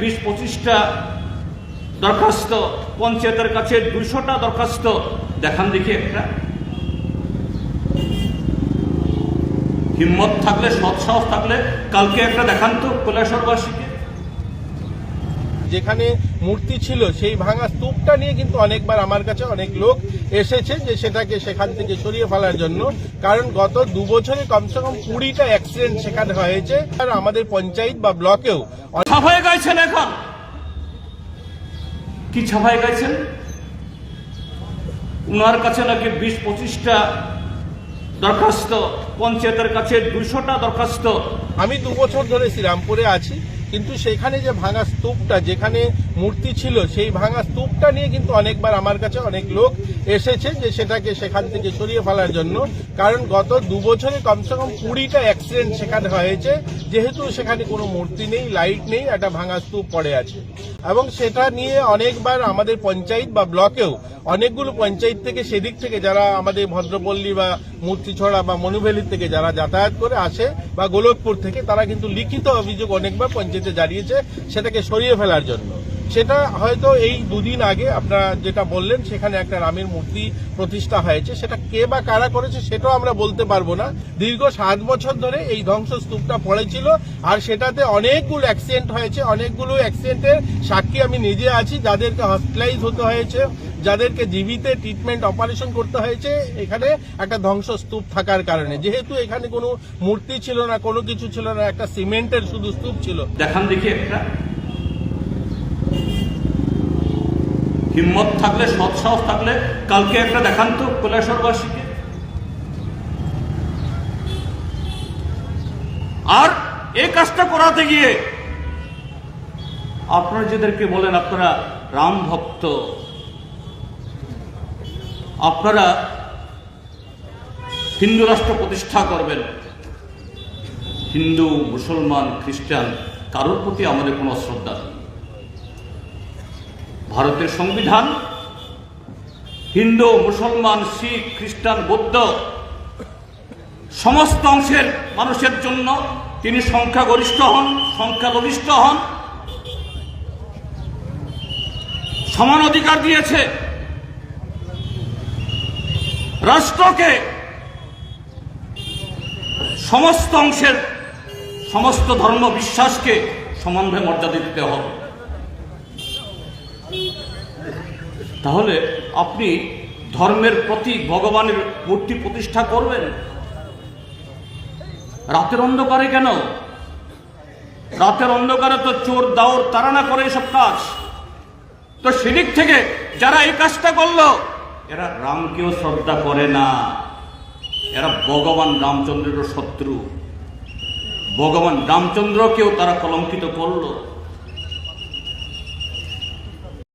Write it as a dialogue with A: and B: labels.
A: বিশ পঁচিশটা দরখাস্ত, পঞ্চায়েতের কাছে দুশোটা দরখাস্ত। দেখান দেখি একটা। হিম্মত থাকলে, সৎসাহস থাকলে কালকে একটা দেখান তো কৈলাসরবাসীকে।
B: যেখানে মূর্তি ছিল সেই ভাঙা স্তূপটা নিয়ে কিন্তু অনেকবার আমার কাছে অনেক লোক এসেছে যে সেটাকে সেখান থেকে সরিয়ে ফেলার জন্য। কারণ গত দু বছরে কমসে কম কুড়িটা অ্যাক্সিডেন্ট সেখানে হয়েছে। আর আমাদের পঞ্চায়েত বা ব্লকেও
A: ছাপায় গাইছেন এখন? কি ছাপায় গাইছেন? উনার কাছে নাকি বিশ পঁচিশটা দরখাস্ত পঞ্চায়েতের কাছে দুশোটা দরখাস্ত।
B: আমি দু বছর ধরে শ্রীরামপুরে আছি। কিন্তু সেখানে যে ভাঙা স্তূপটা, যেখানে মূর্তি ছিল, সেই ভাঙা স্তূপটা নিয়ে কিন্তু অনেকবার আমার কাছে অনেক লোক এসেছে যে সেটাকে সেখান থেকে সরিয়ে ফেলার জন্য। কারণ গত দু বছরে কমসে কম কুড়িটা অ্যাক্সিডেন্ট সেখানে হয়েছে। যেহেতু সেখানে কোনো মূর্তি নেই লাইট নেই, একটা ভাঙা স্তূপ পড়ে আছে। এবং সেটা নিয়ে অনেকবার আমাদের পঞ্চায়েত বা ব্লকেও অনেকগুলো পঞ্চায়েত থেকে সেদিক থেকে যারা আমাদের ভদ্রপল্লী বা মূর্তিছড়া বা মনুভ্যালির থেকে যারা যাতায়াত করে আসে বা গোলকপুর থেকে, তারা কিন্তু লিখিত অভিযোগ অনেকবার পঞ্চায়েতে জানিয়েছে সেটাকে সরিয়ে ফেলার জন্য। সেটা হয়তো এই দুদিন আগে আপনারা যেটা বললেন, সেখানে একটা রামের মূর্তি প্রতিষ্ঠা হয়েছে। সেটা কে বা কারা করেছে সেটাও আমরা বলতে পারব না। দীর্ঘ সাত বছর ধরে এই ধ্বংসস্তূপটা পড়েছিল আর সেটাতে অনেকগুলো অ্যাক্সিডেন্ট হয়েছে। অনেকগুলো অ্যাক্সিডেন্টের সাক্ষী আমি নিজে আছি, যাদেরকে হসপিটালাইজ হতে হয়েছে। যাদেরকে জীবিতে ট্রিটমেন্ট অপারেশন করতে হয়েছে, এখানে একটা ধ্বংসস্তূপ থাকার কারণে। যেহেতু এখানে কোনো মূর্তি ছিল না, কোনো কিছু ছিল না, একটা সিমেন্টের শুধু স্তূপ ছিল।
A: দেখান দেখি একটা। হিম্মত থাকলে সৎসাহস থাকলে, কালকে একটা দেখান তো কৈলাসরবাসীকে। আর এই কাজটা করাতে গিয়ে আপনারা যেদেরকে বলেন, আপনারা রাম ভক্ত। আপনারা হিন্দু রাষ্ট্র প্রতিষ্ঠা করবেন। হিন্দু, মুসলমান, খ্রিস্টান, কারোর প্রতি আমাদের কোনো শ্রদ্ধা নেই। ভারতের সংবিধান, হিন্দু, মুসলমান, শিখ, খ্রিস্টান, বৌদ্ধ, সমস্ত অংশের মানুষের জন্য তিনি সংখ্যাগরিষ্ঠ হন, সংখ্যালঘিষ্ঠ হন। সমান অধিকার দিয়েছে। রাষ্ট্রকে সমস্ত অংশের সমস্ত ধর্ম বিশ্বাসকে সমানভাবে মর্যাদা দিতে হবে। তাহলে আপনি ধর্মের প্রতীক ভগবানের মূর্তি প্রতিষ্ঠা করবেন? রাতের অন্ধকারে কেন? রাতের অন্ধকারে তো চোর দাওর তারা না করে এসব কাজ। তো সেদিক থেকে যারা এই কাজটা করল এরা রামকেও শ্রদ্ধা করে না। এরা ভগবান রামচন্দ্রেরও শত্রু। ভগবান রামচন্দ্রকেও তারা কলঙ্কিত করল।